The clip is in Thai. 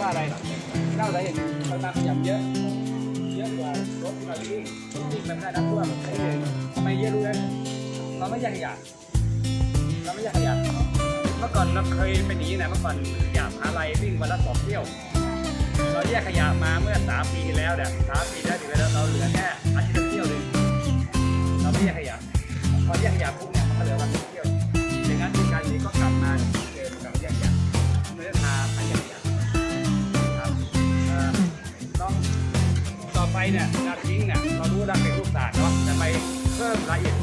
ว่าอะไรเล่าสาเหตุปริมาณขยะเยอะเยอะกว่ารถที่เราวิ่งรถวิ่งมันได้น้ำท่วมไม่เลยทำไมเยอะรู้ไหมเราไม่แยกขยะเราไม่แยกขยะเมื่อก่อนเราเคยเป็นอย่างนี้นะเมื่อก่อนขยะมหาลัยวิ่งวันละสองเที่ยว เราแยกขยะมาเมื่อสามปีที่แล้วเนี่ยสามปีที่แล้วถึงแล้วเราเหลือแค่อาทิตย์ละเที่ยวเองเราไม่แยกขยะพอแยกขยะปุ๊บ เนี่ยการทิ้งเนี่ยเรารู้ว่าเป็นลูกศาสตร์เนาะแต่ไปเพิ่มรายละเอียด